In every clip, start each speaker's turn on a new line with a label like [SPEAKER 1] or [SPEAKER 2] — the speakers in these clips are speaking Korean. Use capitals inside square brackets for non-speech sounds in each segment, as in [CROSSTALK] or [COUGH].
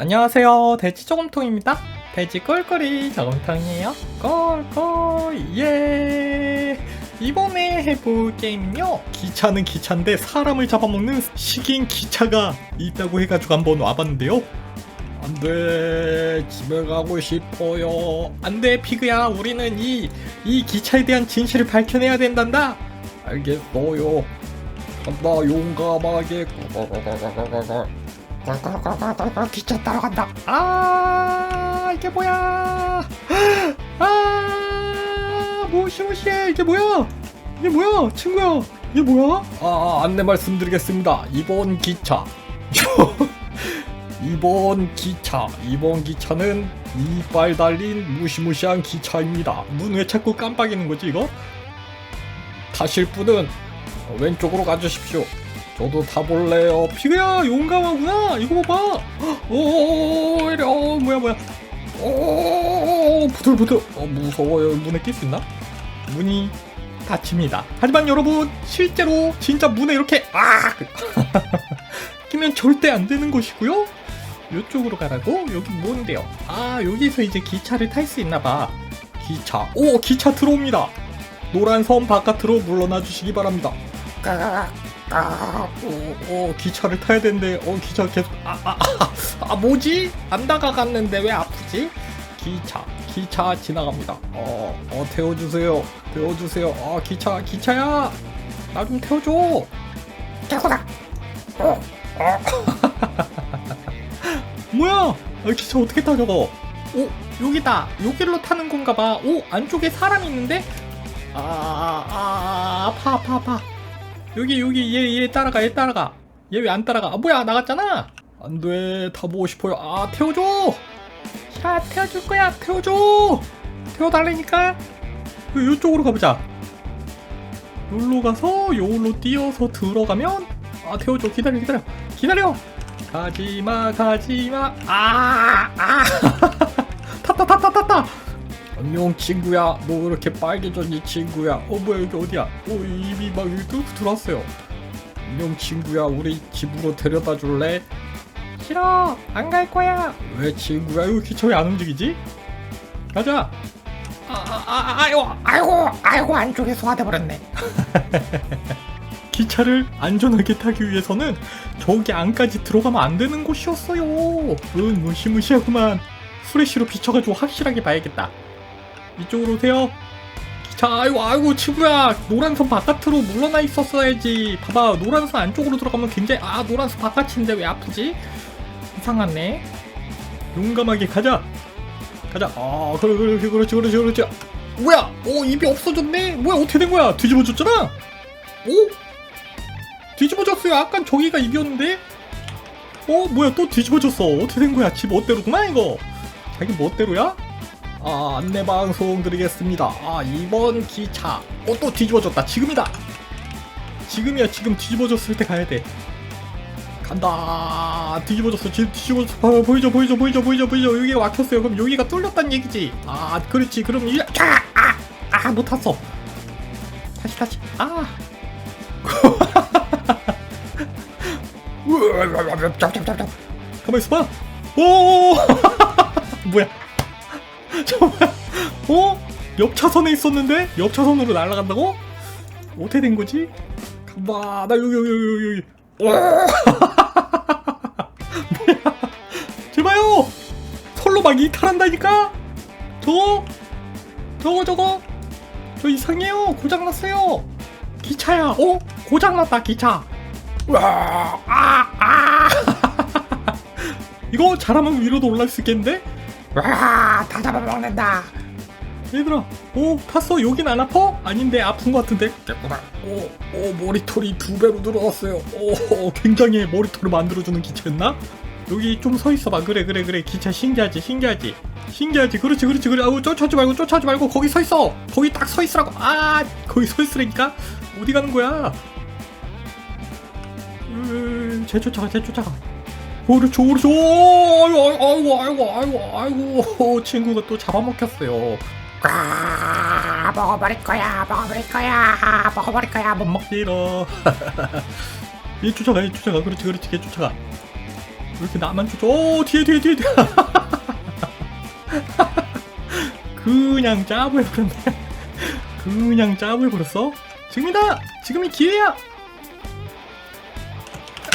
[SPEAKER 1] 안녕하세요. 돼지 저금통입니다. 돼지 꿀꿀이 저금통이에요. 꿀꿀 예. 이번에 해볼 게임은요. 기차는 기차인데 사람을 잡아먹는 식인 기차가 있다고 해가지고 한번 와봤는데요. 안돼 집에 가고 싶어요. 안돼 피그야 우리는 이 이 기차에 대한 진실을 밝혀내야 된단다. 알겠어요. 간다 용감하게. 기차 따라간다. 아 이게 뭐야? 아 무시무시해 이게 뭐야? 이게 뭐야 친구야? 이게 뭐야? 아 안내 말씀드리겠습니다. 이번 기차. [LAUGHS] 이번 기차, 이번 기차는 이빨 달린 무시무시한 기차입니다. 눈왜 자꾸 깜빡이는 거지 이거? 타실 분은 왼쪽으로 가주십시오. 저도 타볼래요. 피그야 용감하구나. 이거 봐봐. 오, 이래. 어, 뭐야 뭐야. 오, 부들부들. 어, 무서워요. 문에 낄 수 있나? 문이 닫힙니다. 하지만 여러분 실제로 진짜 문에 이렇게 아 [LAUGHS] 끼면 절대 안 되는 것이고요. 이쪽으로 가라고? 여기 뭔데요? 아 여기서 이제 기차를 탈 수 있나 봐. 기차. 오 기차 들어옵니다. 노란 섬 바깥으로 물러나 주시기 바랍니다. 까 아 오, 오, 기차를 타야 되는데, 어, 기차 계속, 아, 아, 아, 아, 뭐지? 안 다가갔는데 왜 아프지? 기차, 기차 지나갑니다. 어, 어, 태워주세요. 태워주세요. 아, 기차, 기차야! 나 좀 태워줘! 태워라! 어, 어. 뭐야? 아, 기차 어떻게 타, 저거? 오, 여기다. 여기로 타는 건가 봐. 오, 안쪽에 사람 있는데? 아, 아, 아, 아파, 아파, 아파. 여기 여기 얘 얘 따라가 얘 따라가. 얘 왜 안 따라가? 아 뭐야 나갔잖아! 안돼 타보고 싶어요. 아 태워줘! 야 태워줄 거야 태워줘! 태워달라니까? 요- 요쪽으로 가보자. 여기로 가서 요로 뛰어서 들어가면 아 태워줘. 기다려 기다려. 기다려! 가지마 가지마. 아아! [LAUGHS] 탔다 탔다 탔다 안녕 친구야. 너왜 이렇게 빨개졌니 친구야? 어 뭐야 여기 어디야? 어 입이 막 여기 뚫고 들어왔어요. 안녕 친구야. 우리 집으로 데려다 줄래? 싫어. 안 갈 거야. 왜 친구야? 기차 왜안 움직이지? 가자. 아아아 아, 아이고 아이고 아이고 안쪽에 소화돼 버렸네. [LAUGHS] 기차를 안전하게 타기 위해서는 저기 안까지 들어가면 안 되는 곳이었어요. 응 무시무시하구만. 프레쉬로 비춰가지고 확실하게 봐야겠다 이쪽으로 오세요. 자, 아이고, 아이고, 친구야. 노란선 바깥으로 물러나 있었어야지. 봐봐, 노란선 안쪽으로 들어가면 굉장히, 아, 노란선 바깥인데 왜 아프지? 이상하네. 용감하게 가자. 가자. 아, 그래, 그래, 그렇지, 그렇지, 그렇지. 뭐야? 오, 입이 없어졌네? 뭐야, 어떻게 된 거야? 뒤집어졌잖아? 오? 뒤집어졌어요. 아까 저기가 입이었는데? 어, 뭐야, 또 뒤집어졌어. 어떻게 된 거야? 집 멋대로구나, 이거. 자기 멋대로야? 아, 안내 방송 드리겠습니다. 아, 이번 기차. 어, 또 뒤집어졌다. 지금이다. 지금이야, 지금 뒤집어졌을 때 가야 돼. 간다. 뒤집어졌어. 지금 뒤집어졌어. 아, 보이죠, 보이죠, 보이죠, 보이죠, 보이죠. 여기가 막혔어요. 그럼 여기가 뚫렸다는 얘기지. 아, 그렇지. 그럼 이, 아, 아, 아, 못 탔어. 다시, 다시. 아. [LAUGHS] 가만 있어봐. 오, [LAUGHS] 뭐야? [LAUGHS] 정말 어? 옆 차선에 있었는데 옆 차선으로 날아간다고? 어떻게 된 거지? 가봐 나 여기 여기 여기 여기 오! 뭐야 [LAUGHS] 제발요 솔로 막 이탈한다니까 저거 저거 저거 저 이상해요 고장났어요 기차야 어? 고장났다 기차 와, 아, 아. [LAUGHS] 이거 잘하면 위로도 올라갈 수 있겠는데? 와, 다 잡아먹는다. 얘들아, 오, 탔어. 여긴 안 아파? 아닌데, 아픈 것 같은데? 됐구나. 오, 오, 머리털이 두 배로 늘어났어요. 오, 굉장히 머리털을 만들어주는 기차였나? 여기 좀 서 있어봐. 그래, 그래, 그래. 기차 신기하지, 신기하지. 신기하지. 그렇지, 그렇지, 그래. 아우, 쫓아오지 말고, 쫓아오지 말고, 거기 서 있어. 거기 딱 서 있으라고. 아, 거기 서 있으라니까? 어디 가는 거야? 으, 쟤 쫓아가, 쟤 쫓아가. 오른쪽 오른쪽 아이고 아이고 아이고 아이고 아이고 친구가 또 잡아먹혔어요. 아 먹어버릴 거야 먹어버릴 거야 먹어버릴 거야 못 먹지로. 얘 쫓아가 얘 쫓아가 그렇지 그렇지 걔 쫓아가. 왜 이렇게 나만 쫓아 오 뒤에 뒤에 뒤에 뒤에. [LAUGHS] 그냥 짜부해 버렸네. [LAUGHS] 그냥 짜부해 버렸어? 지금이다! 지금이 기회야!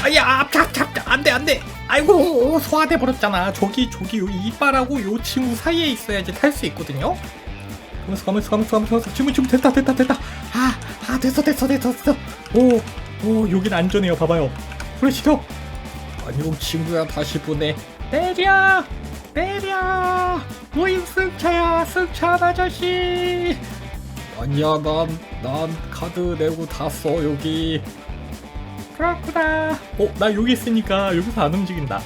[SPEAKER 1] 아야 앞잡잡 안돼 안돼 아이고 소화돼 버렸잖아. 저기 저기 요 이빨하고 요 친구 사이에 있어야지 탈 수 있거든요. 가면서 가면서 가면서 가면서 가면서 지금 지금 됐다 됐다 됐다. 아, 아 됐어 됐어 됐어 됐어. 오 오 여긴 안전해요. 봐봐요. 후레쉬켜 안녕 친구야 다시 보내. 때려! 때려! 모임 승차야 승차 아저씨! 아니야 난 난 카드 내고 다 써 여기 그렇구나 어 나 여기 있으니까 여기서 안 움직인다.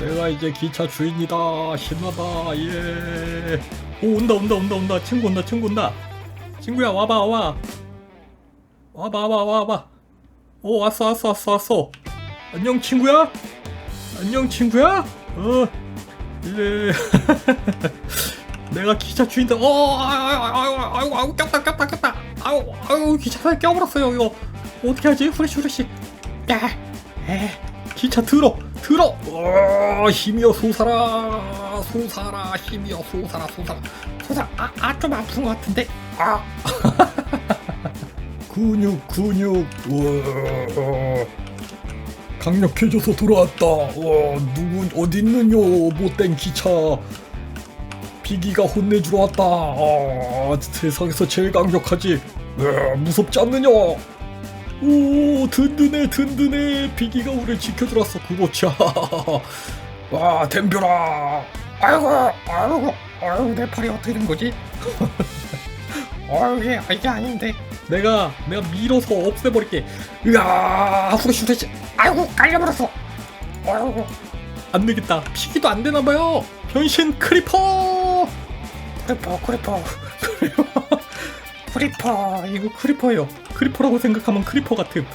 [SPEAKER 1] 내가 이제 기차 주인이다. 신나다. 예 오 온다 온다 온다 온다. 친구 온다 친구 온다. 친구야 와봐 와 와봐 와봐 와봐. 오 왔어 왔어 왔어 왔어. 안녕 친구야? 안녕 친구야? 어 예 [LAUGHS] 내가 기차 주인다 어 아유 아유 아유 아유 꼈다 꼈다 꼈다. 아유 아유 기차에 껴버렸어요 이거 어떻게 하지? 후레쉬 후레쉬. 야에. 기차 들어 들어. 어 힘이여 솟아라. 솟아라 힘이여 솟아라 솟아라. 솟아 아좀 아픈 것 같은데. 아. [LAUGHS] 근육 근육. 우와. 강력해져서 돌아왔다. 와 누군 어딨느냐 못된 기차. 비기가 혼내주러 왔다. 아, 세상에서 제일 강력하지. 으아, 무섭지 않느냐 오 든든해 든든해. 비기가 지켜주러 왔어 그렇지 와 덤벼라. 아이고 아이고 아이고 내 팔이 어떻게 된 거지? [LAUGHS] 아이고 이게, 이게 아닌데. 내가 내가 밀어서 없애버릴게. 으아 후레쉬 후레쉬. 아이고 깔려버렸어. 아이고. 안 되겠다. 피기도 안 되나 봐요. 변신 크리퍼 크리퍼! 크리퍼 크리퍼 [LAUGHS] 크리퍼. 이거 크리퍼예요. 크리퍼라고 생각하면 크리퍼 같음.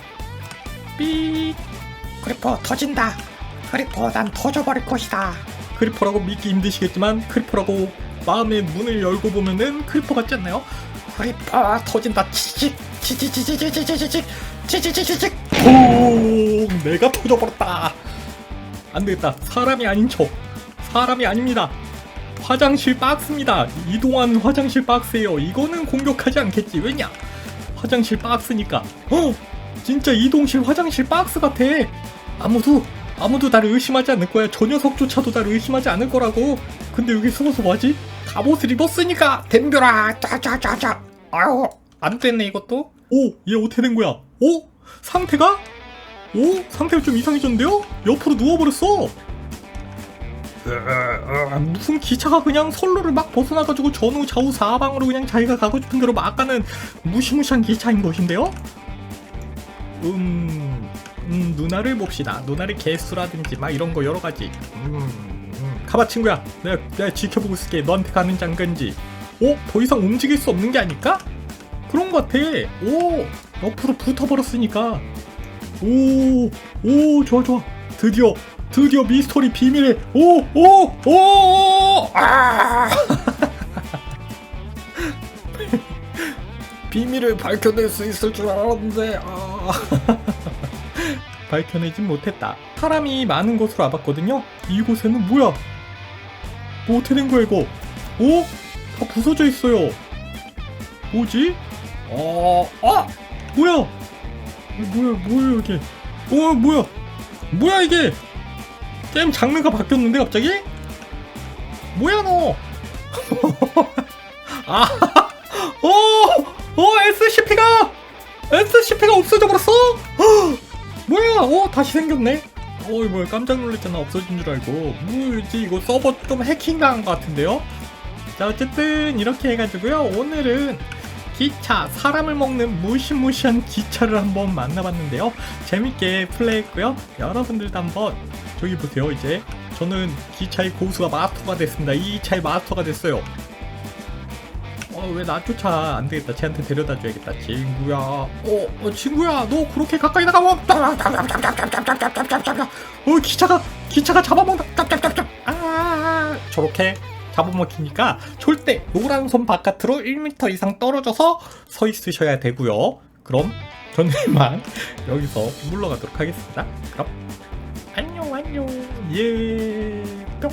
[SPEAKER 1] 삐 크리퍼 터진다. 크리퍼 난 터져버릴 것이다. 크리퍼라고 믿기 힘드시겠지만 크리퍼라고 마음의 문을 열고 보면은 크리퍼 같지 않나요? 크리퍼 터진다. 치직 치지지지지지지지직 치지지지직. 퐁 내가 터져버렸다. 안되겠다. 사람이 아닌 척 사람이 아닙니다. 화장실 박스입니다. 이동하는 화장실 박스예요. 이거는 공격하지 않겠지. 왜냐? 화장실 박스니까. 어! 진짜 이동실 화장실 박스 같아. 아무도 아무도 나를 의심하지 않을 거야. 저 녀석조차도 나를 의심하지 않을 거라고. 근데 여기 숨어서 뭐하지? 갑옷을 입었으니까 덤벼라. 짜자자자. 아유 안 됐네 이것도. 오, 얘 어떻게 된 거야? 오, 상태가? 오? 상태가 좀 이상해졌는데요? 옆으로 누워버렸어 무슨 기차가 그냥 선로를 막 벗어나가지고 전후 좌우 사방으로 그냥 자기가 가고 싶은 대로 막 가는 무시무시한 기차인 것인데요? 음, 음 누나를 봅시다 누나를 개수라든지 막 이런 거 여러 가지 음, 음. 가봐 친구야 내가, 내가 지켜보고 있을게 너한테 가는 장건지 오? 더 이상 움직일 수 없는 게 아닐까? 그런 것 같아 오 옆으로 붙어버렸으니까 오, 오, 좋아, 좋아. 드디어, 드디어 미스터리 비밀의, 오, 오, 오, 아! [LAUGHS] 비밀을 밝혀낼 수 있을 줄 알았는데, 아. [LAUGHS] 밝혀내진 못했다. 사람이 많은 곳으로 와봤거든요? 이곳에는 뭐야? 뭐된 거야, 이거? 오? 다 부서져 있어요. 뭐지? 어, 아! 뭐야? 뭐야 뭐야 이게 어 뭐야 뭐야 이게 게임 장르가 바뀌었는데 갑자기 뭐야 너 [LAUGHS] 아, 어, 어, SCP가, SCP가 없어져 버렸어? 헉, [GASPS] 뭐야, 어, 다시 생겼네? 어이, 뭐야, 깜짝 놀랐잖아. 없어진 줄 알고. 뭐지, 이거 서버 좀 해킹당한 것 같은데요? 자, 어쨌든, 이렇게 해가지고요. 오늘은 기차, 사람을 먹는 무시무시한 기차를 한번 만나봤는데요. 재밌게 플레이했고요. 여러분들도 한번 저기 보세요. 이제 저는 기차의 고수가 마스터가 됐습니다. 이 차의 마스터가 됐어요. 어, 왜나 쫓아? 안 되겠다. 쟤한테 데려다 줘야겠다. 친구야. 어, 어 친구야. 너 그렇게 가까이 나가면. 어, 기차가, 기차가 잡아먹는다. 아, 저렇게 잡아먹히니까 절대 노란 선 바깥으로 1m 이상 떨어져서 서 있으셔야 되고요. 그럼 저는 이만 여기서 물러가도록 하겠습니다. 그럼 안녕 안녕 예 뿅.